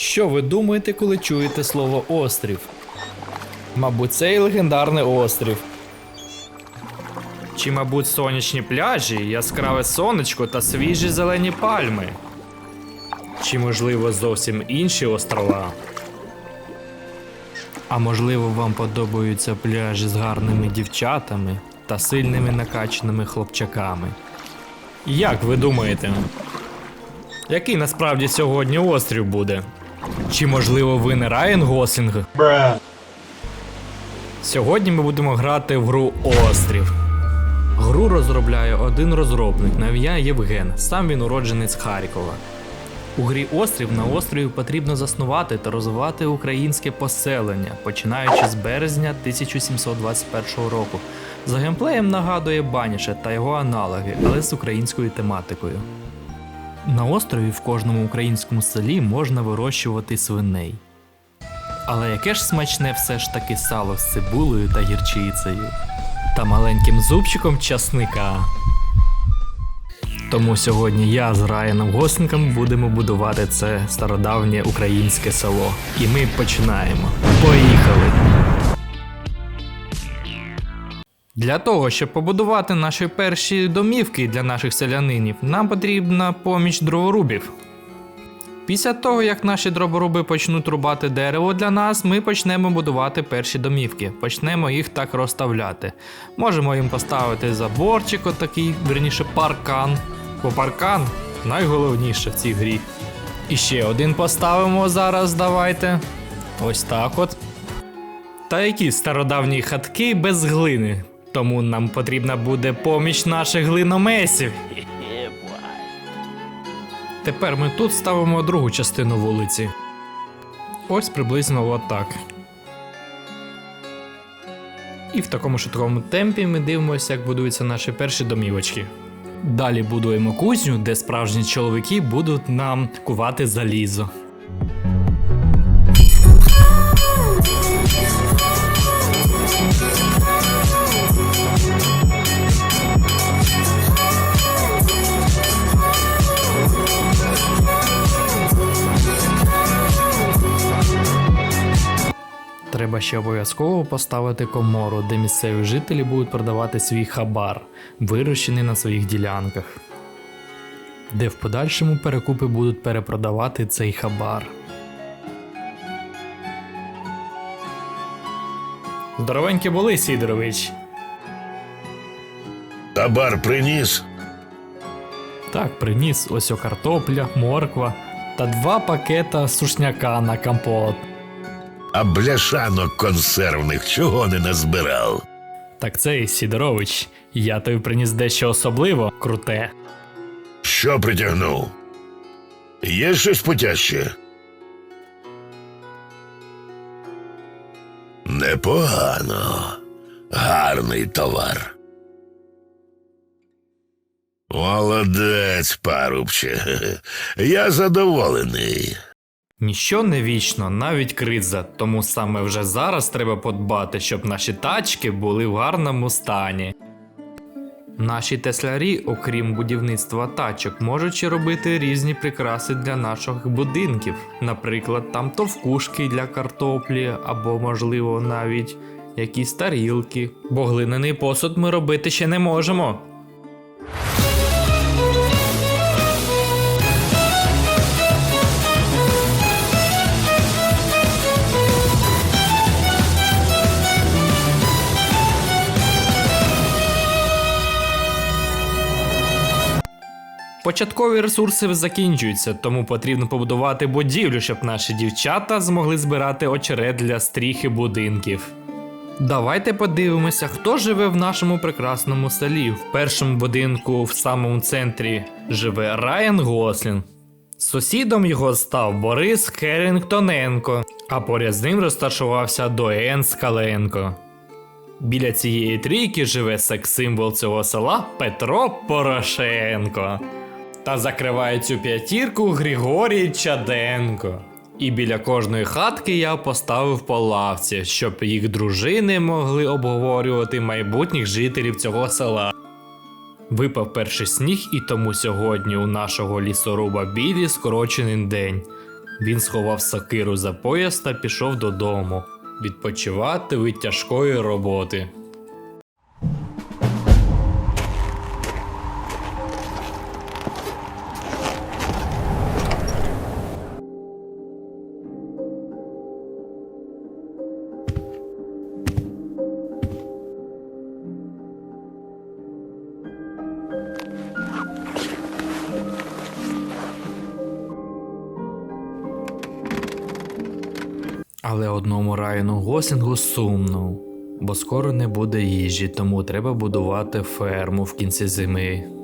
Що ви думаєте, коли чуєте слово острів? Мабуть, це і легендарний острів. Чи, мабуть, сонячні пляжі, яскраве сонечко та свіжі зелені пальми? Чи, можливо, зовсім інші острова? А можливо, вам подобаються пляжі з гарними дівчатами та сильними накачаними хлопчаками? Як ви думаєте? Який насправді сьогодні острів буде? Чи можливо ви не Райан Гослінг? Сьогодні ми будемо грати в гру Острів. Гру розробляє один розробник на ім'я Євген. Сам він уродженець Харкова. У грі Острів на острові потрібно заснувати та розвивати українське поселення, починаючи з березня 1721 року. За геймплеєм нагадує Баніше та його аналоги, але з українською тематикою. На острові в кожному українському селі можна вирощувати свиней. Але яке ж смачне все ж таки сало з цибулею та гірчицею та маленьким зубчиком часника. Тому сьогодні я з Райаном Гослингом будемо будувати це стародавнє українське село. І ми починаємо. Поїхали! Для того, щоб побудувати наші перші домівки для наших селянинів, нам потрібна поміч дроворубів. Після того, як наші дроборуби почнуть рубати дерево для нас, ми почнемо будувати перші домівки. Почнемо їх так розставляти. Можемо їм поставити заборчик, отакий, верніше паркан. Бо паркан найголовніше в цій грі. І ще один поставимо зараз, давайте. Ось так от. Та які стародавні хатки без глини. Тому нам потрібна буде поміч наших глиномесів. Тепер ми тут ставимо другу частину вулиці. Ось приблизно отак. І в такому швидкому темпі ми дивимося, як будуються наші перші домівочки. Далі будуємо кузню, де справжні чоловіки будуть нам кувати залізо. Треба ще обов'язково поставити комору, де місцеві жителі будуть продавати свій хабар, вирощений на своїх ділянках, де в подальшому перекупи будуть перепродавати цей хабар. Здоровенькі були, Сідорович. Табар приніс. Так, приніс ось о картопля, морква та два пакета сушняка на компот. А бляшанок консервних чого не назбирав? Так цей Сідорович, я тобі приніс дещо особливо круте. Що притягнув? Є щось потяще? Непогано. Гарний товар. Молодець, парубче. Я задоволений. Ніщо не вічно, навіть криза, тому саме вже зараз треба подбати, щоб наші тачки були в гарному стані. Наші теслярі, окрім будівництва тачок, можуть робити різні прикраси для наших будинків, наприклад, там товкушки для картоплі, або, можливо, навіть якісь тарілки, бо глиняний посуд ми робити ще не можемо. Початкові ресурси закінчуються, тому потрібно побудувати будівлю, щоб наші дівчата змогли збирати очерет для стріхи будинків. Давайте подивимося, хто живе в нашому прекрасному селі. В першому будинку в самому центрі живе Райан Гослін. Сусідом його став Борис Керінгтоненко, а поряд з ним розташувався Доен Скаленко. Біля цієї трійки живе секс-символ цього села Петро Порошенко. Та закриває цю п'ятірку Григорій Чаденко. І біля кожної хатки я поставив по лавці, щоб їх дружини могли обговорювати майбутніх жителів цього села. Випав перший сніг, і тому сьогодні у нашого лісоруба Білі скорочений день. Він сховав сокиру за пояс та пішов додому відпочивати від тяжкої роботи. Але одному Райану Гослінгу сумно, бо скоро не буде їжі, тому треба будувати ферму в кінці зими.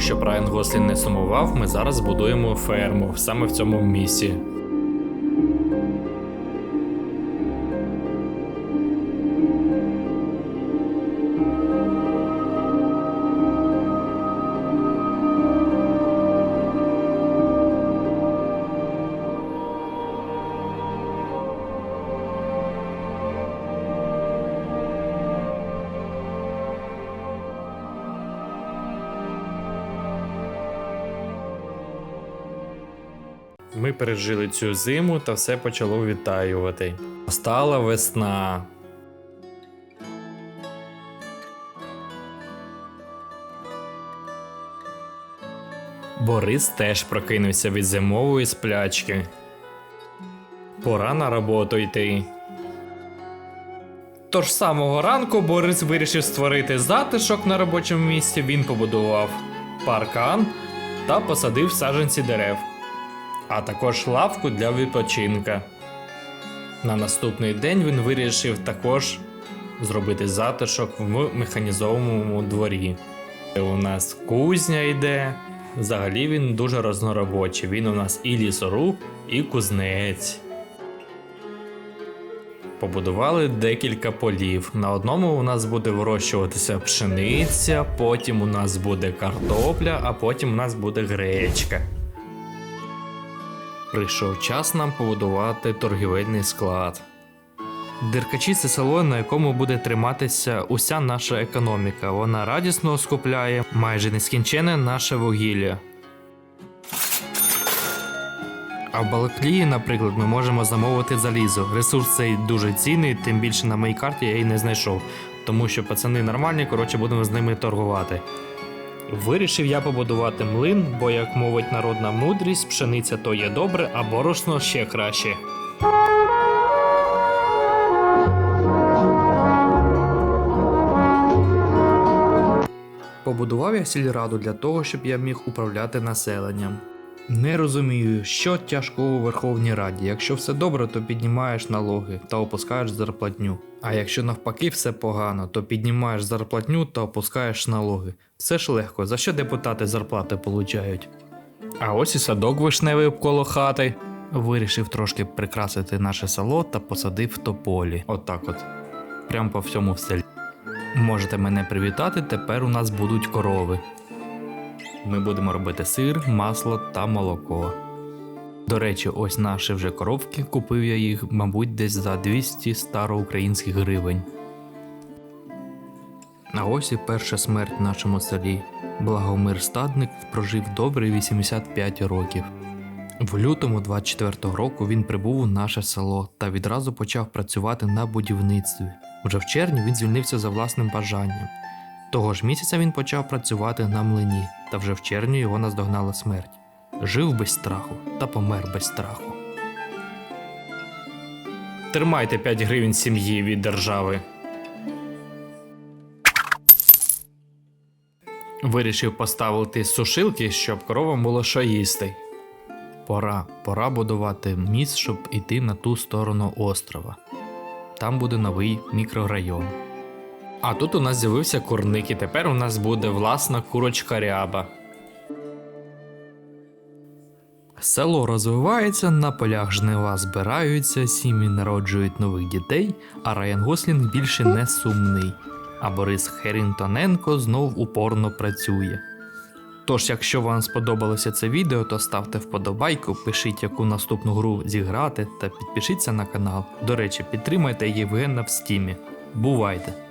Тому що Райан Гослін не сумував, ми зараз будуємо ферму саме в цьому місці. Ми пережили цю зиму та все почало відтаювати. Стала весна. Борис теж прокинувся від зимової сплячки. Пора на роботу йти. Тож самого ранку Борис вирішив створити затишок на робочому місці. Він побудував паркан та посадив саджанці дерев а також лавку для відпочинка. На наступний день він вирішив також зробити затишок в механізованому дворі. У нас кузня йде. Взагалі він дуже розноробочий. Він у нас і лісоруб, і кузнець. Побудували декілька полів. На одному у нас буде вирощуватися пшениця, потім у нас буде картопля, а потім у нас буде гречка. Прийшов час нам побудувати торгівельний склад. Деркачі це село, на якому буде триматися уся наша економіка. Вона радісно скупляє майже нескінчене наше вугілля. А в Балаклії, наприклад, ми можемо замовити залізо. Ресурс цей дуже цінний, тим більше на моїй карті я її не знайшов. Тому що пацани нормальні, коротше, будемо з ними торгувати. Вирішив я побудувати млин, бо, як мовить народна мудрість, пшениця то є добре, а борошно ще краще. Побудував я сільраду для того, щоб я міг управляти населенням. Не розумію, що тяжко у Верховній Раді. Якщо все добре, то піднімаєш налоги та опускаєш зарплатню. А якщо навпаки все погано, то піднімаєш зарплатню та опускаєш налоги. Все ж легко, за що депутати зарплати получають. А ось і садок вишневий коло хати. Вирішив трошки прикрасити наше село та посадив тополі. Отак от. Прям по всьому селі. Можете мене привітати, тепер у нас будуть корови. Ми будемо робити сир, масло та молоко. До речі, ось наші вже коровки, купив я їх, мабуть, десь за 200 староукраїнських гривень. А ось і перша смерть в нашому селі. Благомир Стадник прожив добрі 85 років. В лютому 24-го року він прибув у наше село та відразу почав працювати на будівництві. Вже в червні він звільнився за власним бажанням. Того ж місяця він почав працювати на млині, та вже в червні його наздогнала смерть. Жив без страху та помер без страху. Тримайте 5 гривень сім'ї від держави. Вирішив поставити сушилки, щоб коровам було що їсти. Пора, пора будувати міст, щоб іти на ту сторону острова. Там буде новий мікрорайон. А тут у нас з'явився курник, і тепер у нас буде власна курочка ряба. Село розвивається, на полях жнива збираються, сім'ї народжують нових дітей, а Райан Гослінг більше не сумний. А Борис Херінтоненко знов упорно працює. Тож, якщо вам сподобалося це відео, то ставте вподобайку, пишіть, яку наступну гру зіграти та підпишіться на канал. До речі, підтримайте Євгена в стімі. Бувайте!